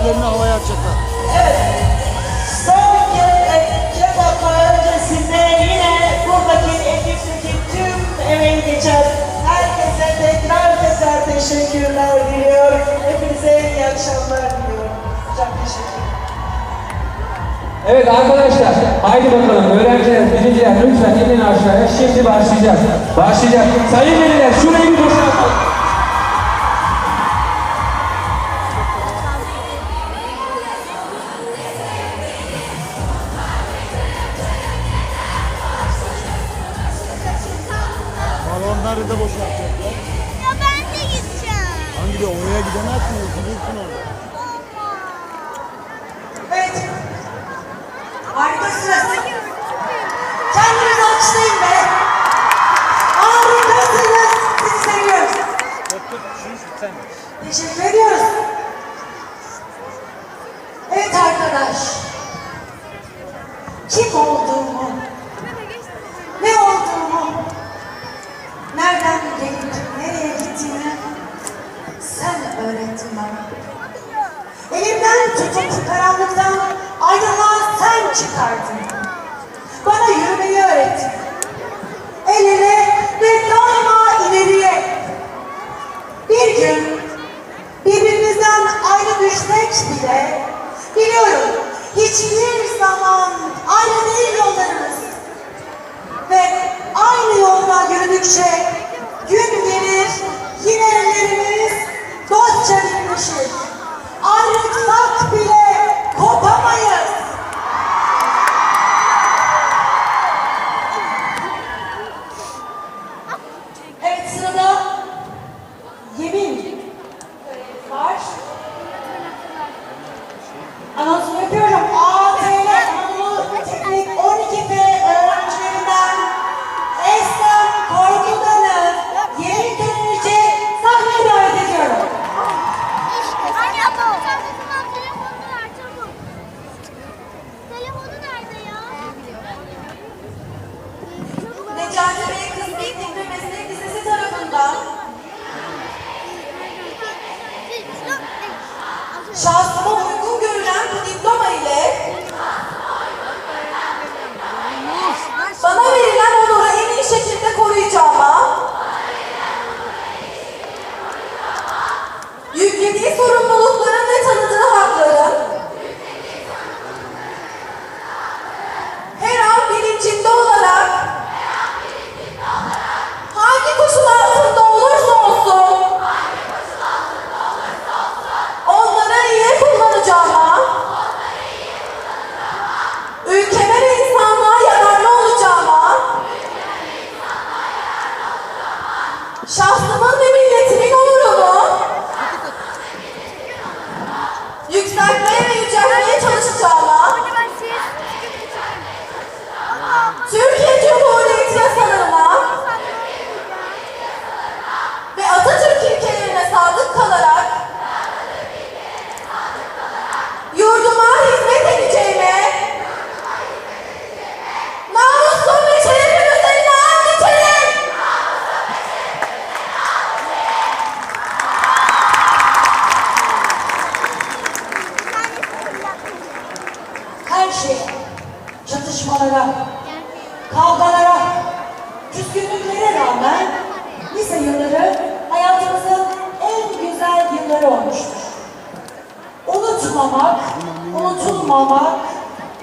gözlerini havaya açacaklar. Evet. Son kez Kebap'a öncesinde yine buradaki ekipteki tüm emeği geçen herkese tekrar tekrar teşekkürler diliyorum. Hepinize iyi akşamlar diliyorum. Çok teşekkür ederim. Evet arkadaşlar, haydi bakalım öğrenciler, biliciler lütfen inin aşağıya. Şimdi başlayacağız. Başlayacağız. Sayın veliler şurayı bir boşaltalım. Balonları da boşaltacaklar. Ya ben de gideceğim. Hangi de oraya gidemezsiniz. Gidilsin orada. Evet. Harikasınız. Kendinizi alkışlayın be. Harikasınız. Sizi seviyoruz. Teşekkür ediyoruz. Elimden tutup karanlıktan aydınlığa sen çıkardın. Bana yürümeyi öğrettin. El ele ve daima ileriye. Bir gün birbirimizden ayrı düşsek bile biliyorum hiçbir zaman ayrı değil yollarımız. Ve aynı yolda yürüdükçe küskünlüklere rağmen lise yılları hayatımızın en güzel yılları olmuştur. Unutmamak, unutulmamak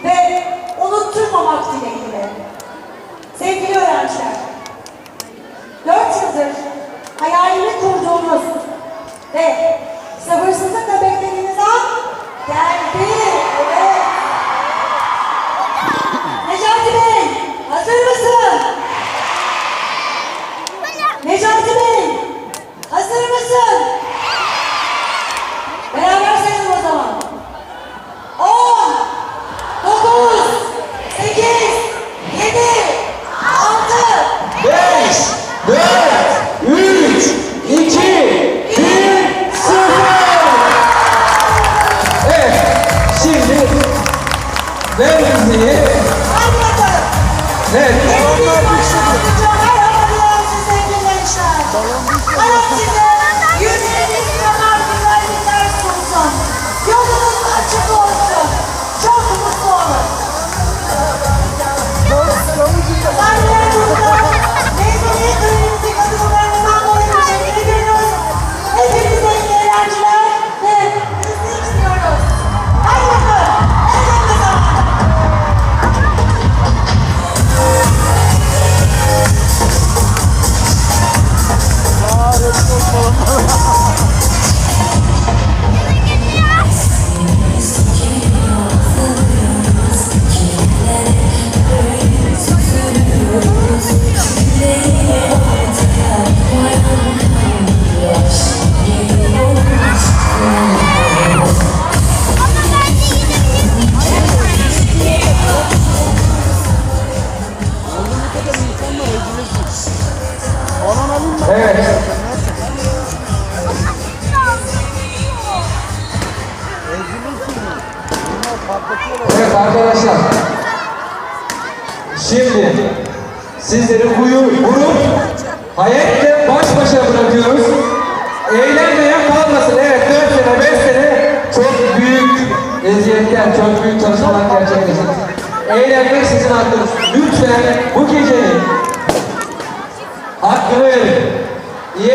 ve unutturmamak dileğiyle. Ver. Evet. Hepiniz başlangıcı merhaba diyorum size gençler. Hayat size Oh, Şimdi sizleri huyu vurup hayatle baş başa bırakıyoruz. Eğlenmeyen kalmasın. Evet 4 sene 5 sene çok büyük eziyetler, çok büyük çalışmalar gerçekleştiniz. Eğlenmek sizin hakkınız. Lütfen bu gecenin hakkını verin. İyi